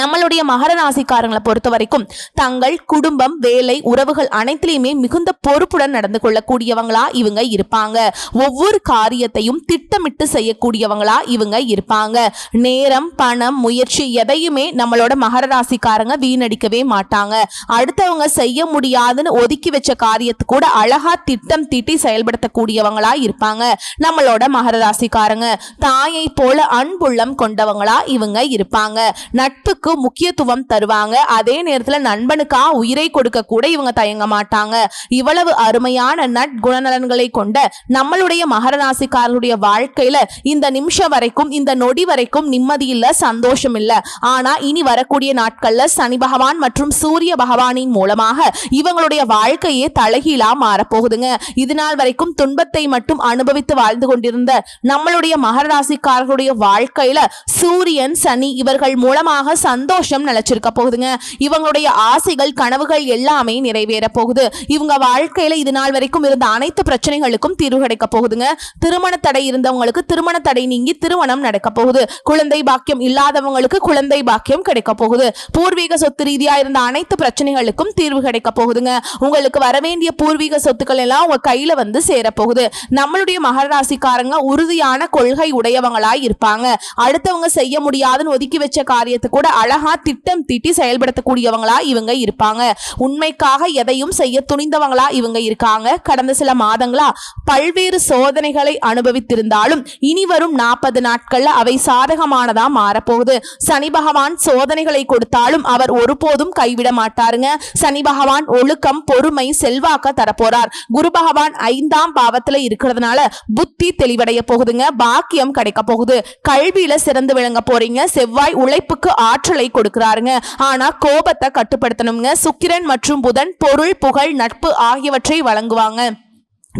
நம்மளுடைய மகர ராசிக்காரங்களை பொறுத்த வரைக்கும் தங்கள் குடும்பம் வேலை உறவுகள் அனைத்திலையுமே மிகுந்த பொறுப்புடன் நடந்து கொள்ளக்கூடியவங்களா இவங்க இருப்பாங்க. ஒவ்வொரு காரியத்தையும் திட்டமிட்டு செய்யக்கூடியவங்களா இவங்க இருப்பாங்க. நேரம் பணம் முயற்சி எதையுமே நம்மளோட மகர ராசிக்காரங்க வீணடிக்கவே மாட்டாங்க. அடுத்தவங்க செய்ய முடியாதுன்னு ஒதுக்கி வச்ச காரியத்தை கூட அழகா திட்டம் தீட்டி செயல்படுத்தக்கூடியவங்களா இருப்பாங்க. நம்மளோட மகர ராசிக்காரங்க தாயை போல அன்புள்ளம் கொண்டவங்களா இவங்க இருப்பாங்க. நட்புக்கு முக்கியத்துவம் தருவாங்க. அதே நேரத்துல நண்பனுக்கா உயிரை கொடுக்க கூட இவங்க தயங்க மாட்டாங்க. இவ்வளவு அருமையான நற்குணநலன்களை கொண்ட நம்மளுடைய மகர ராசிக்காரருடைய வாழ்க்கையில இந்த நிமிஷம் வரைக்கும் இந்த நொடி வரைக்கும் நிம்மதி இல்ல சந்தோஷம் இல்ல. ஆனா இனி வரக்கூடிய நாட்கள்ல சனி பகவான் மற்றும் சூரிய பகவானின் மூலமாக இவங்களுடைய வாழ்க்கையே தலைகீழா மாறப்போகுதுங்க. இது நாள் வரைக்கும் துன்பத்தை மட்டும் அனுபவித்து வாழ்ந்து கொண்டிருந்த நம்மளுடைய மகர ராசிக்காரர்களுடைய வாழ்க்கையில சூரியன் சனி இவர்கள் மூலமாக சந்தோஷம் நிலைச்சிருக்க போகுதுங்க. இவங்களுடைய ஆசைகள் கனவுகள் எல்லாமே நிறைவேற போகுது. இவங்க வாழ்க்கையில இது நாள் வரைக்கும் இருந்த அனைத்து பிரச்சனைகளுக்கும் தீர்வு கிடைக்க போகுதுங்க. திருமண தடை இருந்தவங்களுக்கு திருமண தடை நீங்கி திருமணம் நடக்க போகுது. குழந்தை பாக்கியம் இல்லாதவங்களுக்கு குழந்தை பாக்கியம் கிடைக்க போகுது. பூர்வீக சொத்து ரீதியா இருந்த அனைத்து பிரச்சனைகளுக்கும் தீர்வு கிடைக்க போகுதுங்க. உங்களுக்கு வரவேண்டிய பூர்வீக சொத்துக்கள் எல்லாம் உங்க கையில வந்து சேரப்போகுது நம்மளுடைய மகராசிக்காரங்க உறுதியான கொள்கை உடையவங்களா இருப்பாங்க. அடுத்தவங்க செய்ய முடியாதுன்னு ஒதுக்கி வச்ச காரியத்தை கூட அழகா திட்டம் தீட்டி செயல்படுத்தக்கூடியவங்களா இவங்க இருப்பாங்க. உண்மைக்காக எதையும் செய்ய துணிந்தவங்களா இவங்க இருக்காங்க. கடந்த சில மாதங்களா பல்வேறு சோதனைகளை அனுபவித்திருந்தாலும் இனி வரும் நாற்பது நாட்கள்ல அவை சாதகமானதா மாறப்போகுது. சனி பகவான் சோதனைகளை கொடுத்தாலும் அவர் ஒருபோதும் கைவிட மாட்டாருங்க. சனி பகவான் ஒழுக்கம் பொறுமை செல்வாக்க தரப்போறார். குரு பகவான் ஐந்தாம் பாவத்துல இருக்கிறதுனால புத்தி தெளிவடைய போகுதுங்க. பாக்கியம் கிடைக்க போகுது. கல்வியில சிறந்து விளங்க போறீங்க. செவ்வாய் உழைப்புக்கு ஆற்றலை கொடுக்கிறாருங்க. ஆனா கோபத்தை கட்டுப்படுத்தணுங்க சுக்கிரன் மற்றும் புதன் பொருள் புகழ் நட்பு ஆகியவற்றை வழங்குவாங்க.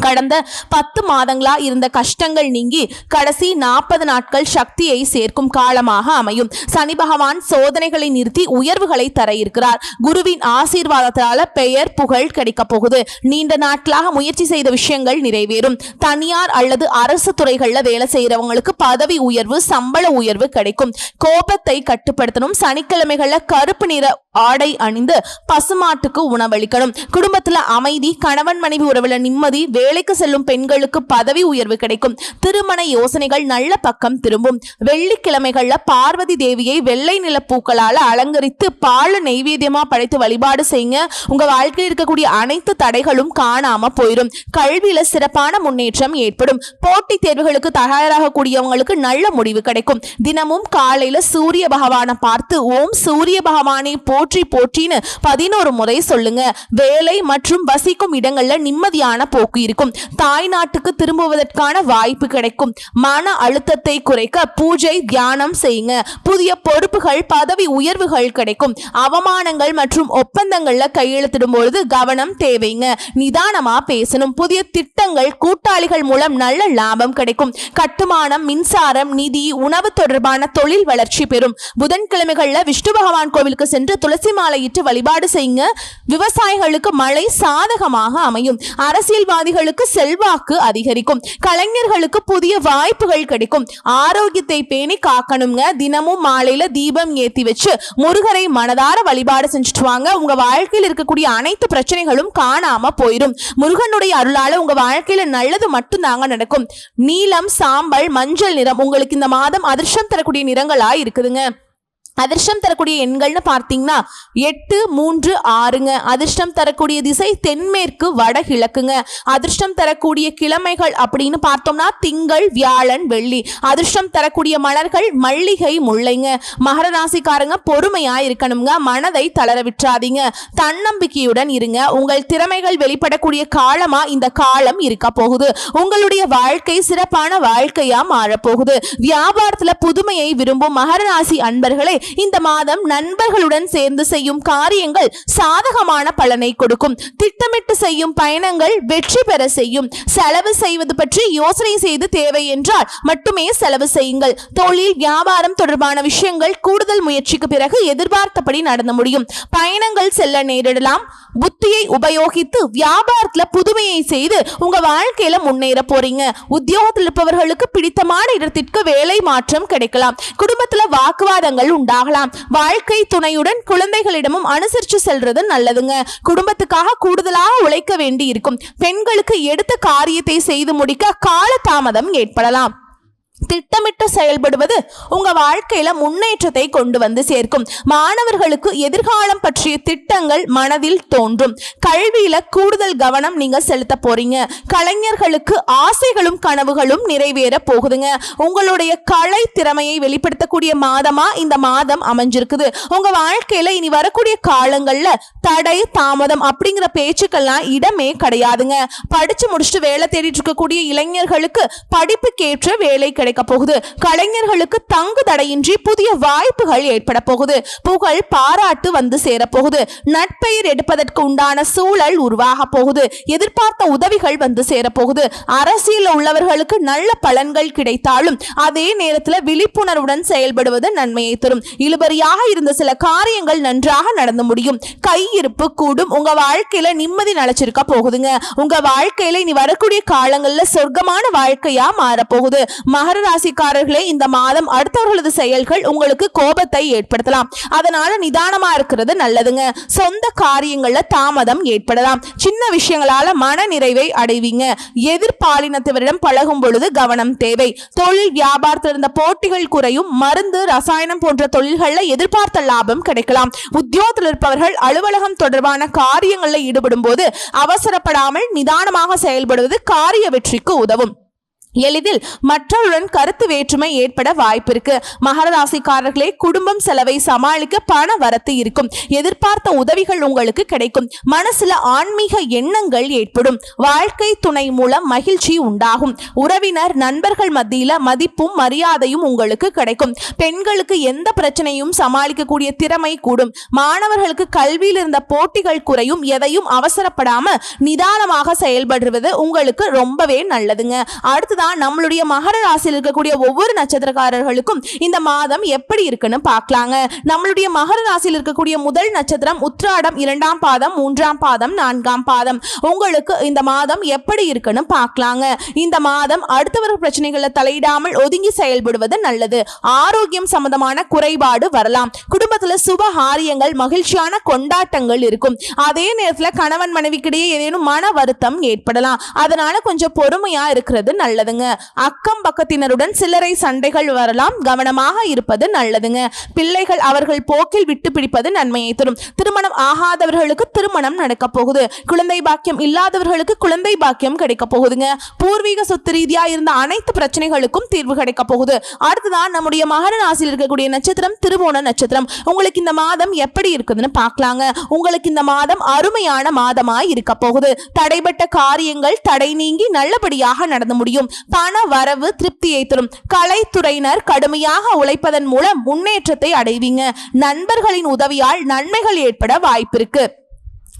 கடந்த பத்து மாதங்களா இருந்த கஷ்டங்கள் நீங்கி கடைசி நாற்பது நாட்கள் சக்தியை சேர்க்கும் காலமாக அமையும். சனி பகவான் சோதனைகளை நிறுத்தி உயர்வுகளை தர இருக்கிறார். குருவின் ஆசீர்வாதத்தால பெயர் புகழ் கிடைக்க போகுது. நீண்ட நாட்களாக முயற்சி செய்த விஷயங்கள் நிறைவேறும். தனியார் அல்லது அரசு துறைகள்ல வேலை செய்யறவங்களுக்கு பதவி உயர்வு சம்பள உயர்வு கிடைக்கும். கோபத்தை கட்டுப்படுத்தணும். சனிக்கிழமைகள்ல கருப்பு நிற ஆடை அணிந்து பசுமாட்டுக்கு உணவளிக்கணும். குடும்பத்துல அமைதி கணவன் மனைவி உறவுல நிம்மதி வேலைக்கு செல்லும் பெண்களுக்கு பதவி உயர்வு கிடைக்கும். திருமண யோசனைகள் நல்ல பக்கம் திரும்பும். வெள்ளிக்கிழமைகள்ல பார்வதி தேவியை வெள்ளை நில பூக்களால அலங்கரித்து பால் நெய்வேத்தியமா படைத்து வழிபாடு செய்யுங்க. உங்க வாழ்க்கையில் இருக்கக்கூடிய அனைத்து தடைகளும் காணாம போயிடும் கல்வியில சிறப்பான முன்னேற்றம் ஏற்படும். போட்டித் தேர்வுகளுக்கு தயாராகக்கூடியவங்களுக்கு நல்ல முடிவு கிடைக்கும். தினமும் காலையில சூரிய பகவானை பார்த்து ஓம் சூரிய பகவானை போற்றி போற்றின்னு பதினோரு முறை சொல்லுங்க. வேலை மற்றும் வசிக்கும் இடங்கள்ல நிம்மதியான போக்கு இருக்கும் தாய் நாட்டுக்கு திரும்புவதற்கான வாய்ப்பு கிடைக்கும். மன அழுத்தத்தை குறைக்க பூஜை தியானம் செய்யுங்க. புதிய பொறுப்புகள் பதவி உயர்வுகள் கிடைக்கும். அவமானங்கள் மற்றும் ஒப்பந்தங்கள்ல கையெழுத்திடும் பொழுது கவனம் தேவைங்க. நிதானமா பேசணும். புதிய திட்டங்கள் கூட்டாளிகள் மூலம் நல்ல லாபம் கிடைக்கும். கட்டுமானம் மின்சாரம் நிதி உணவு தொடர்பான தொழில் வளர்ச்சி பெறும். புதன்கிழமைகள்ல விஷ்ணு பகவான் கோவிலுக்கு சென்று துளசி மாலையிட்டு வழிபாடு செய்யுங்க. விவசாயிகளுக்கு மழை சாதகமாக அமையும். அரசியல்வாதிகள் உங்களுக்கு செல்வாக்கு அதிகரிக்கும். கலைஞர்களுக்கு புதிய வாய்ப்புகள் கிடைக்கும். ஆரோக்கியத்தை பேணி காக்கணுங்க. தினமும் மாலையில தீபம் ஏத்தி வச்சு முருகரை மனதார வழிபாடு செஞ்சுட்டு வாங்க. உங்க வாழ்க்கையில் இருக்கக்கூடிய அனைத்து பிரச்சனைகளும் காணாம போயிடும் முருகனுடைய அருளால உங்க வாழ்க்கையில நல்லது மட்டும்தாங்க நடக்கும். நீலம் சாம்பல் மஞ்சள் நிறம் உங்களுக்கு இந்த மாதம் அதிர்ஷ்டம் தரக்கூடிய நிறங்களா இருக்குதுங்க. அதிர்ஷ்டம் தரக்கூடிய எண்கள்னு பார்த்தீங்கன்னா எட்டு மூன்று ஆறுங்க. அதிர்ஷ்டம் தரக்கூடிய திசை தென்மேற்கு வடகிழக்குங்க. அதிர்ஷ்டம் தரக்கூடிய கிழமைகள் அப்படின்னு பார்த்தோம்னா திங்கள் வியாழன் வெள்ளி. அதிர்ஷ்டம் தரக்கூடிய மலர்கள் மல்லிகை முல்லைங்க. மகர ராசிக்காரங்க பொறுமையா இருக்கணுங்க. மனதை தளர விட்டுறாதீங்க. தன்னம்பிக்கையுடன் இருங்க. உங்கள் திறமைகள் வெளிப்படக்கூடிய காலமா இந்த காலம் இருக்க போகுது. உங்களுடைய வாழ்க்கை சிறப்பான வாழ்க்கையா மாறப்போகுது. வியாபாரத்துல புதுமையை விரும்பும் மகர ராசி அன்பர்களே இந்த மாதம் நண்பர்களுடன் சேர்ந்து செய்யும் காரியங்கள் சாதகமான பலனை கொடுக்கும். திட்டமிட்டு செய்யும் பயணங்கள் வெற்றி பெற செய்யும். செலவு செய்வது பற்றி யோசனை செய்து தேவை என்றால் மட்டுமே செலவு செய்யுங்கள். தொழில் வியாபாரம் தொடர்பான விஷயங்கள் கூடுதல் முயற்சிக்கு பிறகு எதிர்பார்த்தபடி நடந்து முடியும். பயணங்கள் செல்ல நேரிடலாம். புத்தியை உபயோகித்து வியாபாரத்துல புதுமையை செய்து உங்க வாழ்க்கையில முன்னேற போறீங்க. உத்தியோகத்தில் இருப்பவர்களுக்கு பிடித்தமான இடத்திற்கு வேலை மாற்றம் கிடைக்கலாம். குடும்பத்துல வாக்குவாதங்கள் உண்டா? உண்டாகலாம் வாழ்க்கை துணையுடன் குழந்தைகளிடமும் அனுசரிச்சு செல்றது நல்லதுங்க. குடும்பத்துக்காக கூடுதலாக உழைக்க வேண்டி இருக்கும் பெண்களுக்கு எடுத்த காரியத்தை செய்து முடிக்க கால தாமதம் ஏற்படலாம். திட்டமிட்டு செயல்படுவது உங்க வாழ்க்கையில முன்னேற்றத்தை கொண்டு வந்து சேர்க்கும். மாணவர்களுக்கு எதிர்காலம் பற்றிய திட்டங்கள் மனதில் தோன்றும். கல்வியில கூடுதல் கவனம் நீங்க செலுத்த போறீங்க. கலைஞர்களுக்கு ஆசைகளும் கனவுகளும் நிறைவேற போகுதுங்க. உங்களுடைய கலை திறமையை வெளிப்படுத்தக்கூடிய மாதமா இந்த மாதம் அமைஞ்சிருக்குது. உங்க வாழ்க்கையில இனி வரக்கூடிய காலங்கள்ல தடை தாமதம் அப்படிங்கிற பேச்சுக்கெல்லாம் இடமே கிடையாதுங்க. படிச்சு முடிச்சுட்டு வேலை தேடிட்டு இருக்கக்கூடிய இளைஞர்களுக்கு படிப்புக்கேற்ற வேலை கிடைக்க போகுது. கலைஞர்களுக்கு தங்கு தடையின்றி புதிய வாய்ப்புகள் ஏற்பட போகுது. புகழ் பாராட்டு வந்து சேரப்போகுது நட்பெயர் எடுப்பதற்கு உண்டான சூழல் உருவாக போகுது. எதிர்பார்த்த உதவிகள் வந்து சேரப்போகுது அரசியல் உள்ளவர்களுக்கு நல்ல பலன்கள் கிடைத்தாலும் அதே நேரத்தில் விழிப்புணர்வுடன் செயல்படுவது நன்மையை தரும். இழுபறியாக இருந்த சில காரியங்கள் நன்றாக நடந்து முடியும். கையிருப்பு கூடும். உங்க வாழ்க்கையில நிம்மதி நிலைச்சிருக்க போகுதுங்க. உங்க வாழ்க்கையில இனி வரக்கூடிய காலங்கள்ல சொர்க்கமான வாழ்க்கையா மாறப்போகுது மகர ராசிக்காரர்களே இந்த மாதம் அடுத்தவர்களது செயல்கள் உங்களுக்கு கோபத்தை ஏற்படுத்தலாம். அதனால நிதானமா இருக்கிறது நல்லதுங்க. சொந்த காரியங்கள்ல தாமதம் ஏற்படலாம். சின்ன விஷயங்களால மன நிறைவை அடைவீங்க. எதிர்பாலினத்தவரிடம் பழகும் பொழுது கவனம் தேவை. தொழில் வியாபாரத்தில் இருந்த போட்டிகள் குறையும். மருந்து ரசாயனம் போன்ற தொழில்கள்ல எதிர்பார்த்த லாபம் கிடைக்கலாம். உத்தியோகத்தில் இருப்பவர்கள் அலுவலகம் தொடர்பான காரியங்களில் ஈடுபடும் போது அவசரப்படாமல் நிதானமாக செயல்படுவது காரிய வெற்றிக்கு உதவும். எளிதில் மற்றவருடன் கருத்து வேற்றுமை ஏற்பட வாய்ப்பிருக்கு. மகர ராசிக்காரர்களே குடும்பம் செலவை சமாளிக்க பண வரத்து இருக்கும். எதிர்பார்த்த உதவிகள் உங்களுக்கு கிடைக்கும். மனசுல ஆன்மீக எண்ணங்கள் ஏற்படும். வாழ்க்கை துணை மூலம் மகிழ்ச்சி உண்டாகும். உறவினர் நண்பர்கள் மத்தியில மதிப்பும் மரியாதையும் உங்களுக்கு கிடைக்கும். பெண்களுக்கு எந்த பிரச்சனையும் சமாளிக்கக்கூடிய திறமை கூடும். மாணவர்களுக்கு கல்வியில் இருந்த போட்டிகள் குறையும். எதையும் அவசரப்படாம நிதானமாக செயல்படுவது உங்களுக்கு ரொம்பவே நல்லதுங்க. அடுத்ததான் நம்மளுடைய மகர ராசியில் இருக்கக்கூடிய ஒவ்வொரு நட்சத்திரக்காரர்களுக்கும் இந்த மாதம் எப்படி இருக்குன்னு பார்க்கலாங்க. நம்மளுடைய மகர ராசியில் இருக்கக்கூடிய முதல் நட்சத்திரம் உத்ராடம் இரண்டாம் பாதம் மூன்றாம் பாதம் நான்காம் பாதம். உங்களுக்கு இந்த மாதம் எப்படி இருக்குன்னு பார்க்கலாங்க. இந்த மாதம் அடுத்தவர் பிரச்சனைகளை தலையிடாமல் ஒதுங்கி செயல்படுவது நல்லது. ஆரோக்கியம் சம்பந்தமான குறைபாடு வரலாம். குடும்பத்தில் சுபகாரியங்கள் மகிழ்ச்சியான கொண்டாட்டங்கள் இருக்கும். அதே நேரத்தில் கணவன் மனைவிக்கிடையே ஏதேனும் மன வருத்தம் ஏற்படலாம். அதனால கொஞ்சம் பொறுமையா இருக்கிறது நல்லதுங்க. அக்கம் பக்கத்தினருடன் சில்லறை சண்டைகள் வரலாம். கவனமாக இருப்பது நல்லதுங்க. பிள்ளைகள் அவர்கள் போக்கில் விட்டு பிடிப்பது நன்மையை தரும். திருமணம் ஆகாதவர்களுக்கு திருமணம் நடக்க போகுது. குழந்தை பாக்கியம் இல்லாதவர்களுக்கு குழந்தை பாக்கியம் கிடைக்க போகுதுங்க. பூர்வீக சொத்து ரீதியா இருந்த அனைத்து பிரச்சனைகளுக்கும் தீர்வு கிடைக்க போகுது. அடுத்ததான் நம்முடைய மகர ராசியில் இருக்கக்கூடிய நட்சத்திரம் திருவோண நட்சத்திரம். உங்களுக்கு இந்த மாதம் எப்படி இருக்குதுன்னு பார்க்கலாங்க. உங்களுக்கு இந்த மாதம் அருமையான மாதமாய் இருக்க போகுது. தடைபட்ட காரியங்கள் தடை நீங்கி நல்லபடியாக நடந்து முடியும். பண வரவு திருப்தியை தரும். கலைத்துறையினர் கடுமையாக உழைப்பதன் மூலம் முன்னேற்றத்தை அடைவீங்க. நண்பர்களின் உதவியால் நன்மைகள் ஏற்பட வாய்ப்பிருக்கு.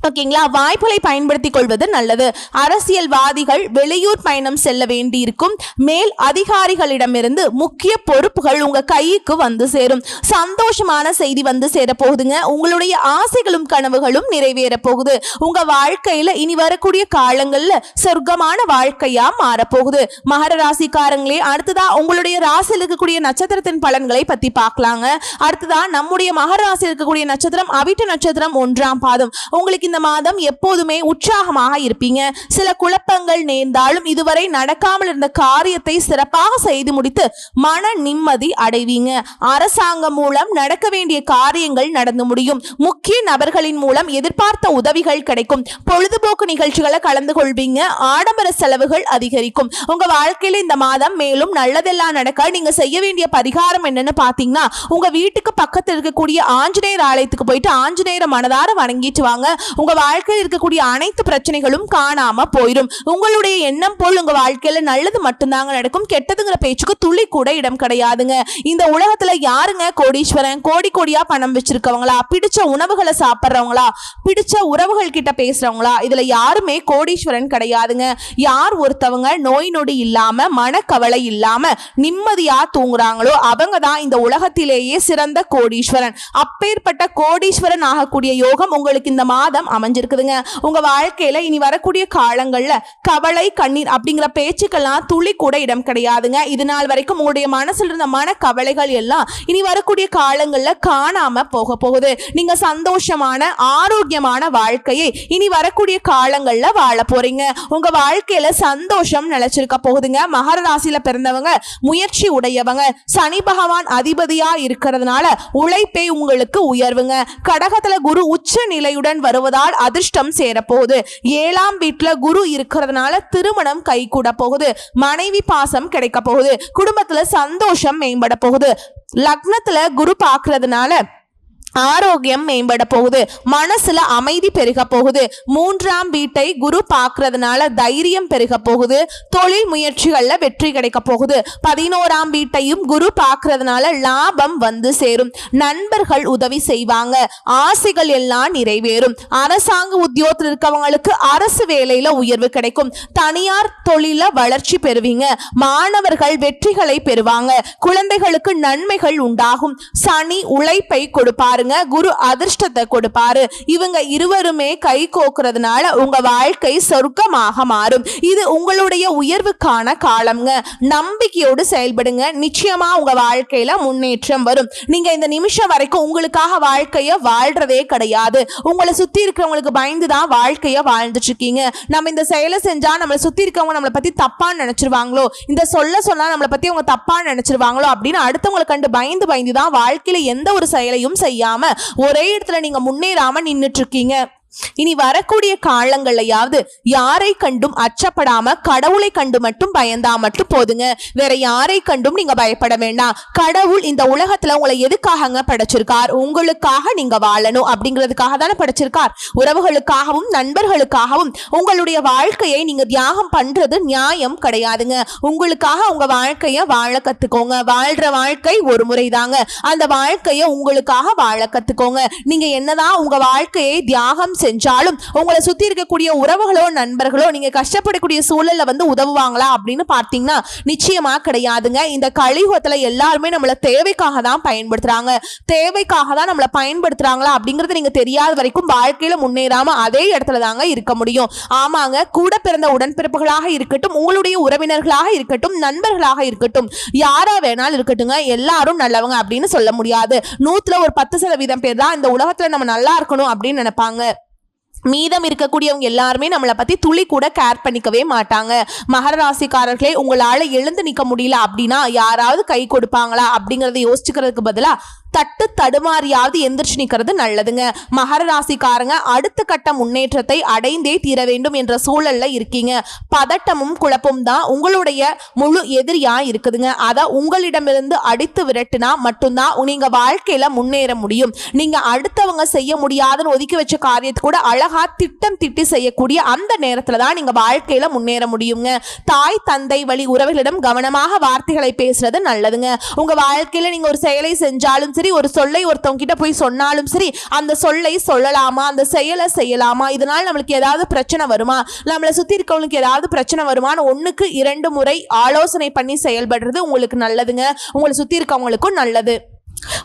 ஓகேங்களா? வாய்ப்புகளை பயன்படுத்திக் கொள்வது நல்லது. அரசியல்வாதிகள் வெளியூர் பயணம் செல்ல வேண்டியிருக்கும். மேல் அதிகாரிகளிடமிருந்து முக்கிய பொறுப்புகள் உங்க கைக்கு வந்து சேரும். சந்தோஷமான செய்தி வந்து சேர போகுதுங்க உங்களுடைய ஆசைகளும் கனவுகளும் நிறைவேற போகுது உங்க வாழ்க்கையில இனி வரக்கூடிய காலங்கள்ல சொர்க்கமான வாழ்க்கையா மாறப்போகுது. மகர ராசிக்காரங்களே அடுத்ததா உங்களுடைய ராசியில் இருக்கக்கூடிய நட்சத்திரத்தின் பலன்களை பத்தி பார்க்கலாங்க. அடுத்ததா நம்முடைய மகர ராசியில் இருக்கக்கூடிய நட்சத்திரம் அவிட்ட நட்சத்திரம் ஒன்றாம் பாதம். உங்களுக்கு இந்த மாதம் எப்போதுமே உற்சாகமாக இருப்பீங்க. சில குழப்பங்கள் நேர்ந்தாலும் இதுவரை நடக்காமல் இருந்த காரியத்தை சிறப்பாக செய்து முடித்து மன நிம்மதி அடைவீங்க. அரசாங்கம் மூலம் நடக்க வேண்டிய காரியங்கள் நடந்து முடியும். முக்கிய நபர்களின் மூலம் எதிர்பார்த்த உதவிகள் கிடைக்கும். பொழுதுபோக்கு நிகழ்ச்சிகளை கலந்து கொள்வீங்க. ஆடம்பர செலவுகள் அதிகரிக்கும். உங்க வாழ்க்கையில இந்த மாதம் மேலும் நல்லதெல்லாம் நடக்க நீங்க செய்ய வேண்டிய பரிகாரம் என்னன்னு பாத்தீங்கன்னா உங்க வீட்டுக்கு பக்கத்தில் இருக்கக்கூடிய ஆஞ்சநேயர் ஆலயத்துக்கு போயிட்டு ஆஞ்சநேயரை மனதார வணங்கிட்டு வாங்க. உங்க வாழ்க்கையில் இருக்கக்கூடிய அனைத்து பிரச்சனைகளும் காணாம போயிடும் உங்களுடைய எண்ணம் போல் உங்க வாழ்க்கையில நல்லது மட்டும்தாங்க நடக்கும். கெட்டதுங்கிற பேச்சுக்கு துளி கூட இடம் கிடையாதுங்க. இந்த உலகத்துல யாருங்க கோடீஸ்வரன்? கோடி கோடியா பணம் வச்சிருக்கவங்களா? பிடிச்ச உணவுகளை சாப்பிட்றவங்களா? பிடிச்ச உறவுகள் கிட்ட பேசுறவங்களா? இதுல யாருமே கோடீஸ்வரன் கிடையாதுங்க. யார் ஒருத்தவங்க நோய் நொடி இல்லாம மனக்கவலை இல்லாம நிம்மதியா தூங்குறாங்களோ அவங்க தான் இந்த உலகத்திலேயே சிறந்த கோடீஸ்வரன். அப்பேற்பட்ட கோடீஸ்வரன் ஆகக்கூடிய யோகம் உங்களுக்கு இந்த மாதம் அமைஞ்சிருக்குதுங்க. உங்க வாழ்க்கையில இனி வரக்கூடிய காலங்கள்ல கவலை கண்ணீர் அப்படிங்கிற பேச்சுக்கெல்லாம் துளி கூட இடம் கிடையாதுங்க. இது நாள் வரைக்கும் உங்களுடைய மனசுல இருந்த மன கவலைகள் எல்லாம் இனி வரக்கூடிய காலங்கள்ல காணாம போக போகுது. நீங்க சந்தோஷமான ஆரோக்கியமான வாழ்க்கையை இனி வரக்கூடிய காலங்கள்ல வாழ போறீங்க. உங்க வாழ்க்கையில சந்தோஷம் நிலைச்சிருக்க போகுதுங்க. மகர ராசியில பிறந்தவங்க முயற்சி உடையவங்க சனி பகவான் அதிபதியா இருக்கிறதுனால உழைப்பே உங்களுக்கு உயர்வுங்க. கடகத்துல குரு உச்ச நிலையுடன் வருவதால் அதிர்ஷ்டம் சேரப்போகுது. ஏழாம் வீட்டுல குரு இருக்கிறதுனால திருமணம் கை கூட போகுது. மனைவி பாசம் கிடைக்க போகுது. குடும்பத்துல சந்தோஷம் மேம்பட போகுது. லக்னத்துல குரு பார்க்கறதுனால ஆரோக்கியம் மேம்பட போகுது. மனசுல அமைதி பெருக போகுது. மூன்றாம் வீட்டை குரு பாக்குறதுனால தைரியம் பெருக போகுது. தொழில் முயற்சிகள்ல வெற்றி கிடைக்க போகுது. பதினோராம் வீட்டையும் குரு பாக்குறதுனால லாபம் வந்து சேரும். நண்பர்கள் உதவி செய்வாங்க. ஆசைகள் எல்லாம் நிறைவேறும். அரசாங்க உத்தியோகத்தில் இருக்கவங்களுக்கு அரசு வேலையில உயர்வு கிடைக்கும். தனியார் தொழில வளர்ச்சி பெறுவீங்க. மாணவர்கள் வெற்றிகளை பெறுவாங்க. குழந்தைகளுக்கு நன்மைகள் உண்டாகும். சனி உழைப்பை பாருங்க குரு அதிர்ஷ்டத்தை கொடுப்பாரு. இவங்க இருவருமே கை கோக்குறதுனால உங்க வாழ்க்கை சொர்க்கமாக மாறும். இது உங்களுடைய உயர்வுக்கான காலம்ங்க. நம்பிக்கையோடு செயல்படுங்க. நிச்சயமா உங்க வாழ்க்கையில முன்னேற்றம் வரும். நீங்க இந்த நிமிஷம் வரைக்கும் உங்களுக்காக வாழ்க்கைய வாழ்றதே கிடையாது. உங்களை சுத்தி இருக்கிறவங்களுக்கு பயந்து தான் வாழ்க்கைய வாழ்ந்துட்டு இருக்கீங்க. நம்ம இந்த செயலை செஞ்சா நம்மளை சுத்தி இருக்கவங்க நம்மளை பத்தி தப்பா நினைச்சிருவாங்களோ? இந்த சொல்ல சொன்னா நம்மளை பத்தி அவங்க தப்பா நினைச்சிருவாங்களோ? அப்படின்னு அடுத்தவங்களை கண்டு பயந்து பயந்து தான் வாழ்க்கையில எந்த ஒரு செயலையும் செய்யாம ஒரே இடத்துல நீங்க முன்னேறாம நின்றுட்டுருக்கீங்க இனி வரக்கூடிய காலங்கள்லயாவது யாரை கண்டும் அச்சப்படாம கடவுளை கண்டு மட்டும் பயந்தா மட்டும் போதுங்க. வேற யாரை கண்டும் நீங்க பயப்பட வேண்டாம் கடவுள் இந்த உலகத்துல உங்களை எதுக்காகங்க படைச்சிருக்கார்? உங்களுக்காக நீங்க வாழணும் அப்படிங்கிறதுக்காக தானே படைச்சிருக்கார். உறவுகளுக்காகவும் நண்பர்களுக்காகவும் உங்களுடைய வாழ்க்கையை நீங்க தியாகம் பண்றது நியாயம் கிடையாதுங்க. உங்களுக்காக உங்க வாழ்க்கைய வாழ கத்துக்கோங்க. வாழ்ற வாழ்க்கை ஒரு முறை தாங்க அந்த வாழ்க்கைய உங்களுக்காக வாழ கத்துக்கோங்க. நீங்க என்னதான் உங்க வாழ்க்கையை தியாகம் செஞ்சாலும் உங்களை சுத்தி இருக்கக்கூடிய உறவுகளோ நண்பர்களோ நீங்க கஷ்டப்படக்கூடிய சூழல்ல வந்து உதவுவாங்களா அப்படின்னு பார்த்தீங்கன்னா நிச்சயமா கிடையாதுங்க. இந்த கலியுகத்துல எல்லாருமே நம்மள தேவைக்காக தான் பயன்படுத்துறாங்க. தேவைக்காக தான் நம்மள பயன்படுத்துறாங்களா அப்படிங்கிறது நீங்க தெரியாத வரைக்கும் வாழ்க்கையில முன்னேறாம அதே இடத்துல தாங்க இருக்க முடியும். ஆமாங்க கூட பிறந்த உடன்பிறப்புகளாக இருக்கட்டும் உங்களுடைய உறவினர்களாக இருக்கட்டும் நண்பர்களாக இருக்கட்டும் யாரா வேணாலும் இருக்கட்டுங்க. எல்லாரும் நல்லவங்க அப்படின்னு சொல்ல முடியாது. நூத்துல ஒரு பத்து சதவீதம் பேர் தான் இந்த உலகத்துல நம்ம நல்லா இருக்கணும் அப்படின்னு நினைப்பாங்க. மீதம் இருக்கக்கூடியவங்க எல்லாருமே நம்மளை பற்றி துளி கூட கேர் பண்ணிக்கவே மாட்டாங்க. மகர ராசிக்காரர்களே உங்களால் எழுந்து நிற்க முடியல அப்படின்னா யாராவது கை கொடுப்பாங்களா அப்படிங்கிறத யோசிச்சுக்கிறதுக்கு பதிலாக தட்டு தடுமாறியாவது எந்திரிச்சு நிற்கிறது நல்லதுங்க. மகர ராசிக்காரங்க அடுத்த கட்ட முன்னேற்றத்தை அடைந்தே தீர வேண்டும் என்ற சூழல்ல இருக்கீங்க. பதட்டமும் குழப்பமும் தான் உங்களுடைய முழு எதிரியா இருக்குதுங்க. அதை உங்களிடமிருந்து அடித்து விரட்டுனா மட்டும்தான் நீங்க வாழ்க்கையில முன்னேற முடியும். நீங்க அடுத்தவங்க செய்ய முடியாதுன்னு ஒதுக்கி வச்ச காரியத்தை கூட அழகா அழகா திட்டம் திட்டி செய்யக்கூடிய அந்த நேரத்துல தான் நீங்க வாழ்க்கையில முன்னேற முடியுங்க. தாய் தந்தை வழி உறவுகளிடம் கவனமாக வார்த்தைகளை பேசுறது நல்லதுங்க. உங்க வாழ்க்கையில நீங்க ஒரு செயலை செஞ்சாலும் சரி ஒரு சொல்லை ஒருத்தவங்க கிட்ட போய் சொன்னாலும் சரி அந்த சொல்லை சொல்லலாமா? அந்த செயலை செய்யலாமா? இதனால் நம்மளுக்கு ஏதாவது பிரச்சனை வருமா? நம்மளை சுத்தி இருக்கவங்களுக்கு ஏதாவது பிரச்சனை வருமான்னு ஒண்ணுக்கு இரண்டு முறை ஆலோசனை பண்ணி செயல்படுறது உங்களுக்கு நல்லதுங்க. உங்களை சுத்தி இருக்கவங்களுக்கும் நல்லது.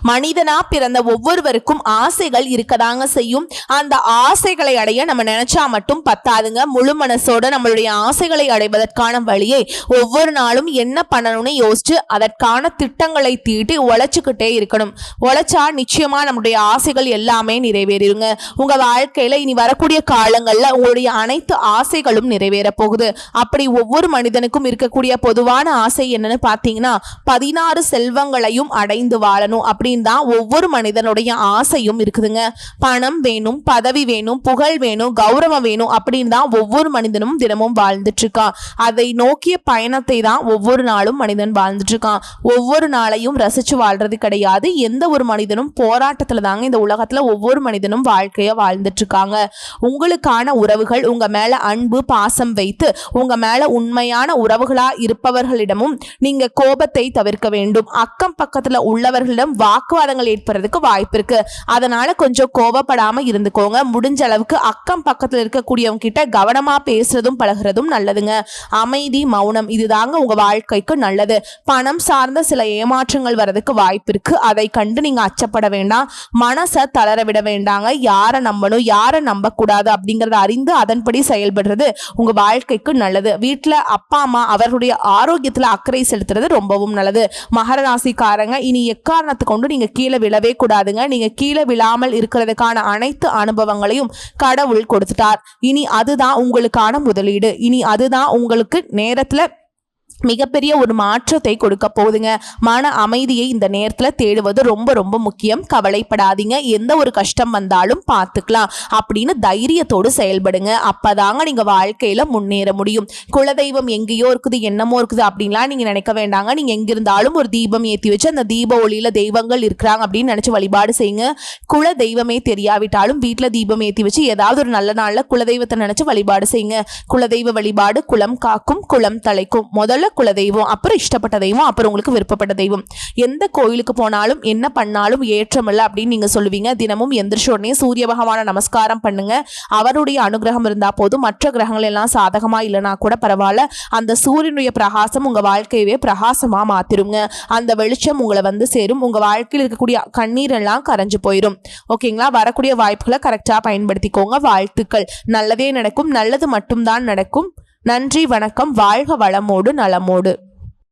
மனிதனா பிறந்த ஒவ்வொருவருக்கும் ஆசைகள் இருக்கதாங்க செய்யும். அந்த ஆசைகளை அடைய நம்ம நினைச்சா மட்டும் பத்தாதுங்க. முழு மனசோட நம்மளுடைய ஆசைகளை அடைவதற்கான வழியை ஒவ்வொரு நாளும் என்ன பண்ணணும்னு யோசிச்சு அதற்கான திட்டங்களை தீட்டி உழைச்சுக்கிட்டே இருக்கணும். உழைச்சா நிச்சயமா நம்மளுடைய ஆசைகள் எல்லாமே நிறைவேறிடுங்க உங்க வாழ்க்கையில இனி வரக்கூடிய காலங்கள்ல உங்களுடைய அனைத்து ஆசைகளும் நிறைவேற போகுது. அப்படி ஒவ்வொரு மனிதனுக்கும் இருக்கக்கூடிய பொதுவான ஆசை என்னன்னு பார்த்தீங்கன்னா பதினாறு செல்வங்களையும் அடைந்து வாழணும். அப்படி அப்படின்னு தான் ஒவ்வொரு மனிதனுடைய ஆசையும் இருக்குதுங்க. பணம் வேணும் பதவி வேணும் புகழ் வேணும் கௌரவம் வேணும் அப்படின்னு தான் ஒவ்வொரு மனிதனும் தினமும் வாழ்ந்துட்டு இருக்கான் அதை நோக்கிய பயணத்தை தான் ஒவ்வொரு நாளும் மனிதன் வாழ்ந்துட்டு இருக்கான் ஒவ்வொரு நாளையும் ரசிச்சு வாழ்றது கிடையாது. எந்த ஒரு மனிதனும் போராட்டத்துல தாங்க இந்த உலகத்துல ஒவ்வொரு மனிதனும் வாழ்க்கைய வாழ்ந்துட்டு இருக்காங்க உங்களுக்கான உறவுகள் உங்க மேல அன்பு பாசம் வைத்து உங்க மேல உண்மையான உறவுகளா இருப்பவர்களிடமும் நீங்க கோபத்தை தவிர்க்க வேண்டும். அக்கம் பக்கத்துல உள்ளவர்களிடம் வாக்குவாதங்கள் ஏற்படுறதுக்கு வாய்ப்பு இருக்கு. அதனால கொஞ்சம் கோபப்படாம இருந்துக்கோங்க. முடிஞ்ச அளவுக்கு அக்கம் பக்கத்துல இருக்கக்கூடியவங்க கிட்ட கவனமா பேசுறதும் பழகுறதும் நல்லதுங்க. அமைதி மௌனம் இதுதாங்க உங்க வாழ்க்கைக்கு நல்லது. பணம் சார்ந்த சில ஏமாற்றங்கள் வரதுக்கு வாய்ப்பு இருக்கு. அதை கண்டு நீங்க அச்சப்பட வேண்டாம். மனசை தளர விட வேண்டாங்க. யாரை நம்பணும் யாரை நம்பக்கூடாது அப்படிங்கறத அறிந்து அதன்படி செயல்படுறது உங்க வாழ்க்கைக்கு நல்லது. வீட்டுல அப்பா அம்மா அவர்களுடைய ஆரோக்கியத்துல அக்கறை செலுத்துறது ரொம்பவும் நல்லது. மகர ராசிக்காரங்க இனி எக்காரணத்தை கொண்டு நீங்க கீழே விழவே கூடாதுங்க. நீங்க கீழே விழாமல் இருக்கிறதுக்கான அனைத்து அனுபவங்களையும் கடவுள் கொடுத்துட்டார். இனி அதுதான் உங்களுக்கான முதலீடு. இனி அதுதான் உங்களுக்கு நேரத்துல மிகப்பெரிய ஒரு மாற்றத்தை கொடுக்க போகுதுங்க. மன அமைதியை இந்த நேரத்தில் தேடுவது ரொம்ப ரொம்ப முக்கியம். கவலைப்படாதீங்க. எந்த ஒரு கஷ்டம் வந்தாலும் பார்த்துக்கலாம். அப்படின்னு தைரியத்தோடு செயல்படுங்க. அப்போதாங்க நீங்கள் வாழ்க்கையில் முன்னேற முடியும். குலதெய்வம் எங்கேயோ இருக்குது என்னமோ இருக்குது அப்படின்லாம் நீங்கள் நினைக்க வேண்டாங்க. நீங்கள் எங்கிருந்தாலும் ஒரு தீபம் ஏற்றி வச்சு அந்த தீப ஒளியில் தெய்வங்கள் இருக்கிறாங்க அப்படின்னு நினச்சி வழிபாடு செய்யுங்க. குல தெய்வமே தெரியாவிட்டாலும் வீட்டில் தீபம் ஏற்றி வச்சு ஏதாவது ஒரு நல்ல நாளில் குலதெய்வத்தை நினச்சி வழிபாடு செய்யுங்க. குலதெய்வ வழிபாடு குலம் காக்கும் குலம் தலைக்கும். முதல்ல குல தெய்வம் அப்புறம் இஷ்டப்பட்ட தெய்வம் அப்புறம் உங்களுக்கு விருப்பப்பட்ட தெய்வம். எந்த கோயிலுக்கு போனாலும் என்ன பண்ணாலும் ஏற்றமில்லை அப்படின்னு நீங்கள் சொல்லுவீங்க. தினமும் எந்திரிச்ச உடனே சூரிய பகவான நமஸ்காரம் பண்ணுங்க. அவருடைய அனுகிரகம் இருந்தால் போதும். மற்ற கிரகங்கள் எல்லாம் சாதகமாக இல்லைனா கூட பரவாயில்ல. அந்த சூரியனுடைய பிரகாசம் உங்கள் வாழ்க்கையவே பிரகாசமாக மாற்றிருங்க அந்த வெளிச்சம் உங்களை வந்து சேரும். உங்கள் வாழ்க்கையில் இருக்கக்கூடிய கண்ணீர் எல்லாம் கரைஞ்சு போயிடும் ஓகேங்களா வரக்கூடிய வாய்ப்புகளை கரெக்டாக பயன்படுத்திக்கோங்க. வாழ்த்துக்கள். நல்லதே நடக்கும். நல்லது மட்டும்தான் நடக்கும். நன்றி வணக்கம் வாழ்க வளமோடு நலமோடு.